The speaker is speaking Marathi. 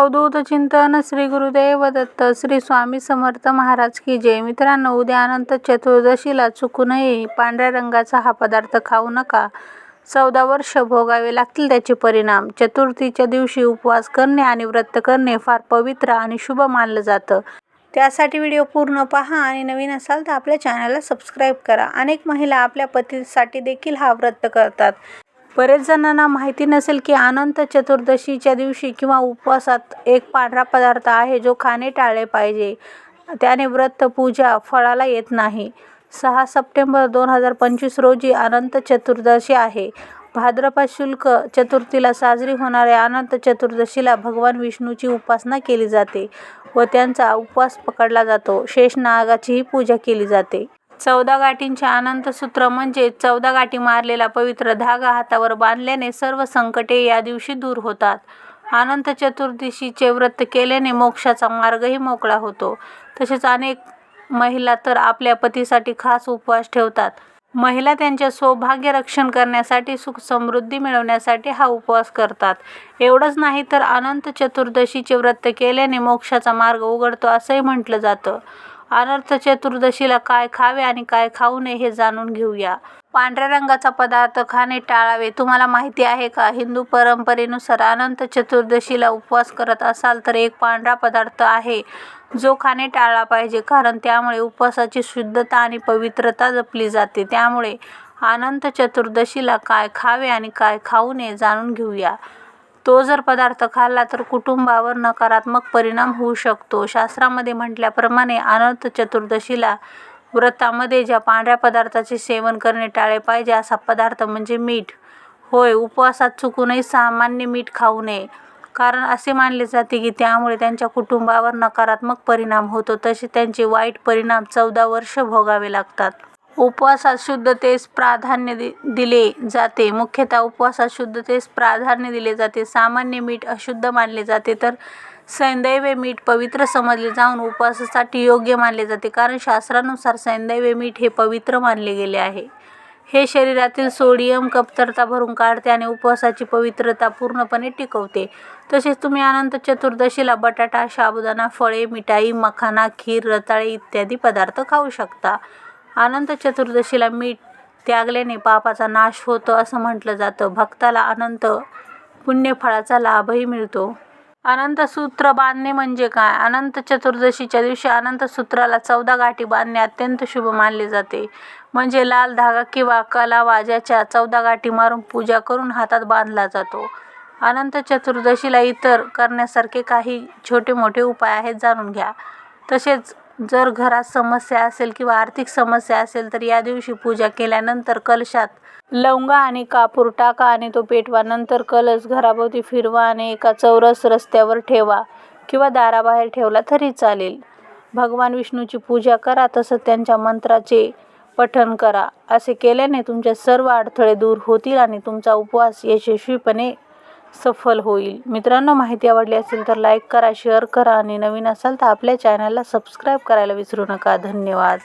अवधूत चिंतन श्री गुरुदेव दत्त श्री स्वामी समर्थ महाराज की जय. मित्रांनो उद्या अनंत चतुर्दशीला चुकूनही पांढऱ्या रंगाचा हा पदार्थ खाऊ नका. चौदा वर्ष भोगावे लागतील त्याचे परिणाम. चतुर्थीच्या दिवशी उपवास करणे आणि व्रत करणे फार पवित्र आणि शुभ मानलं जातं. त्यासाठी व्हिडिओ पूर्ण पहा आणि नवीन असाल तर आपल्या चॅनलला सबस्क्राईब करा. अनेक महिला आपल्या पतीसाठी देखील हा व्रत करतात. बरेच जणांना माहिती नसेल की अनंत चतुर्दशीच्या दिवशी किंवा उपवासात एक पांढरा पदार्थ आहे जो खाणे टाळले पाहिजे. त्याने व्रत पूजा फळाला येत नाही. सहा सप्टेंबर दोन हजार पंचवीस रोजी अनंत चतुर्दशी आहे. भाद्रपद शुल्क चतुर्थीला साजरी होणाऱ्या अनंत चतुर्दशीला भगवान विष्णूची उपासना केली जाते व त्यांचा उपवास पकडला जातो. शेषनागाचीही पूजा केली जाते. चौदा गाठींचे अनंतसूत्र म्हणजे चौदा गाठी मारलेला पवित्र धागा हातावर बांधल्याने सर्व संकटे या दिवशी दूर होतात. अनंत चतुर्दशीचे व्रत केल्याने मोक्षाचा मार्गही मोकळा होतो. तसेच अनेक महिला तर आपल्या पतीसाठी खास उपवास ठेवतात. महिला त्यांचे सौभाग्य रक्षण करण्यासाठी सुख समृद्धी मिळवण्यासाठी हा उपवास करतात. एवढंच नाही तर अनंत चतुर्दशीचे व्रत केल्याने मोक्षाचा मार्ग उघडतो असंही म्हटलं जातं. अनंत चतुर्दशीला काय खावे आणि काय खाऊ नये हे जाणून घेऊया. पांढऱ्या रंगाचा पदार्थ खाणे टाळावे. तुम्हाला माहिती आहे का? हिंदू परंपरेनुसार अनंत चतुर्दशीला उपवास करत असाल तर एक पांढरा पदार्थ आहे. जो खाणे टाळला पाहिजे कारण त्यामुळे उपवासाची शुद्धता आणि पवित्रता जपली जाते. त्यामुळे अनंत चतुर्दशीला काय खावे आणि काय खाऊ नये जाणून घेऊया. तो जर पदार्थ खाल्ला तर कुटुंबावर नकारात्मक परिणाम होऊ शकतो. शास्त्रामध्ये म्हटल्याप्रमाणे अनंत चतुर्दशीला व्रतामध्ये ज्या पांढऱ्या पदार्थाचे सेवन करणे टाळले पाहिजे असा पदार्थ म्हणजे मीठ. होय उपवासात चुकूनही सामान्य मीठ खाऊ नये. कारण असे मानले जाते की त्यामुळे त्यांच्या कुटुंबावर नकारात्मक परिणाम होतो. तसे त्यांचे वाईट परिणाम चौदा वर्ष भोगावे लागतात. उपवासात शुद्धतेस प्राधान्य दि दिले जाते. मुख्यतः उपवासात शुद्धतेस प्राधान्य दिले जाते. सामान्य मीठ अशुद्ध मानले जाते तर सैंदैव मीठ पवित्र समजले जाऊन उपवासासाठी योग्य मानले जाते कारण शास्त्रानुसार सैंदैव मीठ हे पवित्र मानले गेले आहे. हे शरीरातील सोडियम कमतरता भरून काढते आणि उपवासाची पवित्रता पूर्णपणे टिकवते. तसेच तुम्ही अनंत चतुर्दशीला बटाटा साबुदाणा फळे मिठाई मखाना खीर रताळे इत्यादी पदार्थ खाऊ शकता. अनंत चतुर्दशीला मीठ त्यागल्याने पापाचा नाश होतो असं म्हटलं जातं. भक्ताला अनंत पुण्यफळाचा लाभही मिळतो. अनंत सूत्र बांधणे म्हणजे काय? अनंत चतुर्दशीच्या दिवशी अनंत सूत्राला चौदा गाठी बांधणे अत्यंत शुभ मानले जाते. म्हणजे लाल धागा किंवा कलावाजाच्या चौदा गाठी मारून पूजा करून हातात बांधला जातो. अनंत चतुर्दशीला इतर करण्यासारखे काही छोटे मोठे उपाय आहेत जाणून घ्या. तसेच जर घरात समस्या असेल किंवा आर्थिक समस्या असेल तर या दिवशी पूजा केल्यानंतर कलशात लवंगा आणि कापूर टाका आणि तो पेटवा. नंतर कलश घराभोवती फिरवा आणि एका चौरस रस्त्यावर ठेवा किंवा दाराबाहेर ठेवला तरी चालेल. भगवान विष्णूची पूजा करा तसं त्यांच्या मंत्राचे पठण करा. असे केल्याने तुमचे सर्व अडथळे दूर होतील आणि तुमचा उपवास यशस्वीपणे सफल होईल. मित्रांनो माहिती आवडली असेल तर लाईक करा शेअर करा आणि नवीन असाल तर आपल्या चॅनलला सबस्क्राईब करायला विसरू नका. धन्यवाद.